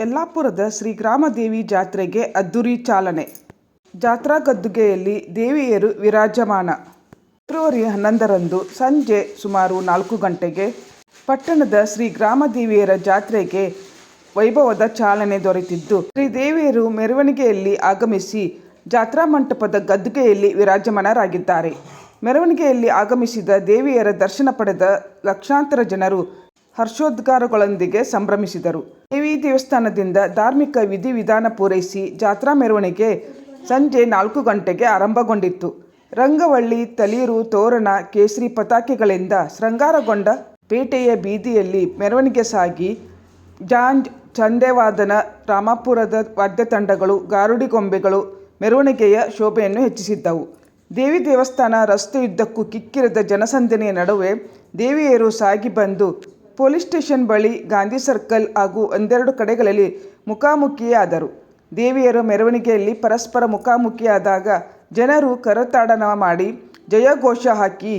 ಯಲ್ಲಾಪುರದ ಶ್ರೀ ಗ್ರಾಮದೇವಿ ಜಾತ್ರೆಗೆ ಅದ್ದೂರಿ ಚಾಲನೆ. ಜಾತ್ರಾ ಗದ್ದುಗೆಯಲ್ಲಿ ದೇವಿಯರು ವಿರಾಜಮಾನ. ಫೆಬ್ರವರಿ ಹನ್ನೊಂದರಂದು ಸಂಜೆ ಸುಮಾರು ನಾಲ್ಕು ಗಂಟೆಗೆ ಪಟ್ಟಣದ ಶ್ರೀ ಗ್ರಾಮದೇವಿಯರ ಜಾತ್ರೆಗೆ ವೈಭವದ ಚಾಲನೆ ದೊರೆತಿದ್ದು ಶ್ರೀದೇವಿಯರು ಮೆರವಣಿಗೆಯಲ್ಲಿ ಆಗಮಿಸಿ ಜಾತ್ರಾ ಮಂಟಪದ ಗದ್ದುಗೆಯಲ್ಲಿ ವಿರಾಜಮಾನರಾಗಿದ್ದಾರೆ. ಮೆರವಣಿಗೆಯಲ್ಲಿ ಆಗಮಿಸಿದ ದೇವಿಯರ ದರ್ಶನ ಪಡೆದ ಲಕ್ಷಾಂತರ ಜನರು ಹರ್ಷೋದ್ಗಾರಗಳೊಂದಿಗೆ ಸಂಭ್ರಮಿಸಿದರು. ದೇವಿ ದೇವಸ್ಥಾನದಿಂದ ಧಾರ್ಮಿಕ ವಿಧಿವಿಧಾನ ಪೂರೈಸಿ ಜಾತ್ರಾ ಮೆರವಣಿಗೆ ಸಂಜೆ ನಾಲ್ಕು ಗಂಟೆಗೆ ಆರಂಭಗೊಂಡಿತ್ತು. ರಂಗವಳ್ಳಿ ತಲೀರು ತೋರಣ, ಕೇಸರಿ ಪತಾಕೆಗಳಿಂದ ಶೃಂಗಾರಗೊಂಡ ಪೇಟೆಯ ಬೀದಿಯಲ್ಲಿ ಮೆರವಣಿಗೆ ಸಾಗಿ ಜಾಂಜ್, ಚಂಡೆವಾದನ, ರಾಮಾಪುರದ ವಾದ್ಯತಂಡಗಳು ತಂಡಗಳು ಗಾರುಡಿಗೊಂಬೆಗಳು ಮೆರವಣಿಗೆಯ ಶೋಭೆಯನ್ನು ಹೆಚ್ಚಿಸಿದ್ದವು. ದೇವಿ ದೇವಸ್ಥಾನ ರಸ್ತೆಯುದ್ದಕ್ಕೂ ಕಿಕ್ಕಿರದ ಜನಸಂದಣಿಯ ನಡುವೆ ದೇವಿಯರು ಸಾಗಿ ಬಂದು ಪೊಲೀಸ್ ಸ್ಟೇಷನ್ ಬಳಿ ಗಾಂಧಿ ಸರ್ಕಲ್ ಹಾಗೂ ಒಂದೆರಡು ಕಡೆಗಳಲ್ಲಿ ಮುಖಾಮುಖಿಯಾದರು. ದೇವಿಯರು ಮೆರವಣಿಗೆಯಲ್ಲಿ ಪರಸ್ಪರ ಮುಖಾಮುಖಿಯಾದಾಗ ಜನರು ಕರತಾಡನ ಮಾಡಿ ಜಯಘೋಷ ಹಾಕಿ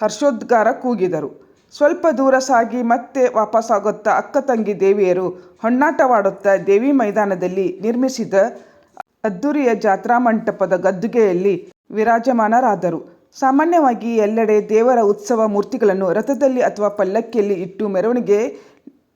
ಹರ್ಷೋದ್ಗಾರ ಕೂಗಿದರು. ಸ್ವಲ್ಪ ದೂರ ಸಾಗಿ ಮತ್ತೆ ವಾಪಸ್ಸಾಗುತ್ತಾ ಅಕ್ಕ ತಂಗಿ ದೇವಿಯರು ಹೊಣ್ಣಾಟವಾಡುತ್ತಾ ದೇವಿ ಮೈದಾನದಲ್ಲಿ ನಿರ್ಮಿಸಿದ ಅದ್ದೂರಿಯ ಜಾತ್ರಾ ಮಂಟಪದ ಗದ್ದುಗೆಯಲ್ಲಿ ವಿರಾಜಮಾನರಾದರು. ಸಾಮಾನ್ಯವಾಗಿ ಎಲ್ಲೆಡೆ ದೇವರ ಉತ್ಸವ ಮೂರ್ತಿಗಳನ್ನು ರಥದಲ್ಲಿ ಅಥವಾ ಪಲ್ಲಕ್ಕಿಯಲ್ಲಿ ಇಟ್ಟು ಮೆರವಣಿಗೆ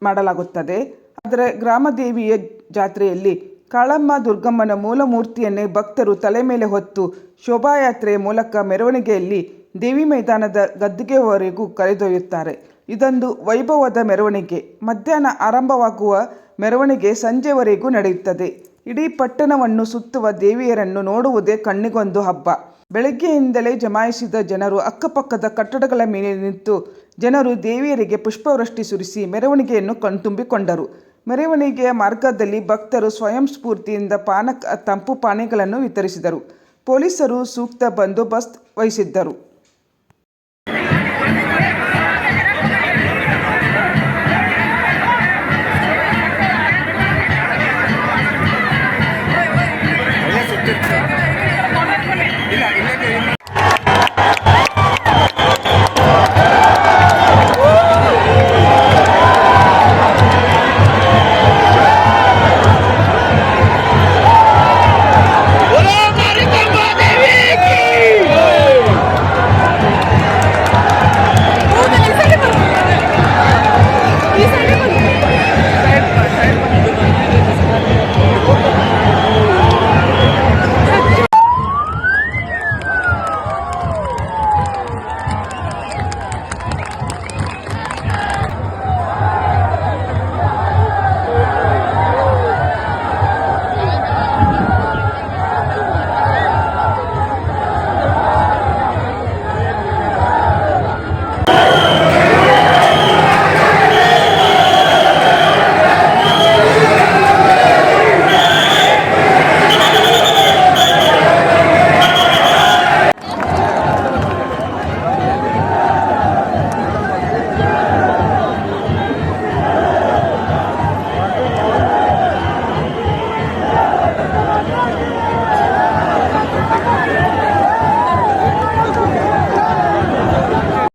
ಮಾಡಲಾಗುತ್ತದೆ. ಆದರೆ ಗ್ರಾಮದೇವಿಯ ಜಾತ್ರೆಯಲ್ಲಿ ಕಾಳಮ್ಮ ದುರ್ಗಮ್ಮನ ಮೂಲ ಮೂರ್ತಿಯನ್ನೇ ಭಕ್ತರು ತಲೆ ಮೇಲೆ ಹೊತ್ತು ಶೋಭಾಯಾತ್ರೆಯ ಮೂಲಕ ಮೆರವಣಿಗೆಯಲ್ಲಿ ದೇವಿ ಮೈದಾನದ ಗದ್ದುಗೆವರೆಗೂ ಕರೆದೊಯ್ಯುತ್ತಾರೆ. ಇದೊಂದು ವೈಭವದ ಮೆರವಣಿಗೆ. ಮಧ್ಯಾಹ್ನ ಆರಂಭವಾಗುವ ಮೆರವಣಿಗೆ ಸಂಜೆವರೆಗೂ ನಡೆಯುತ್ತದೆ. ಇಡೀ ಪಟ್ಟಣವನ್ನು ಸುತ್ತುವ ದೇವಿಯರನ್ನು ನೋಡುವುದೇ ಕಣ್ಣಿಗೊಂದು ಹಬ್ಬ. ಬೆಳಗ್ಗೆಯಿಂದಲೇ ಜಮಾಯಿಸಿದ ಜನರು ಅಕ್ಕಪಕ್ಕದ ಕಟ್ಟಡಗಳ ಮೇಲೆ ನಿಂತು ಜನರು ದೇವಿಯರಿಗೆ ಪುಷ್ಪವೃಷ್ಟಿ ಸುರಿಸಿ ಮೆರವಣಿಗೆಯನ್ನು ಕಣ್ತುಂಬಿಕೊಂಡರು. ಮೆರವಣಿಗೆಯ ಮಾರ್ಗದಲ್ಲಿ ಭಕ್ತರು ಸ್ವಯಂ ಸ್ಫೂರ್ತಿಯಿಂದ ಪಾನಕ, ತಂಪು ಪಾನೀಯಗಳನ್ನು ವಿತರಿಸಿದರು. ಪೊಲೀಸರು ಸೂಕ್ತ ಬಂದೋಬಸ್ತ್ ವಹಿಸಿದ್ದರು.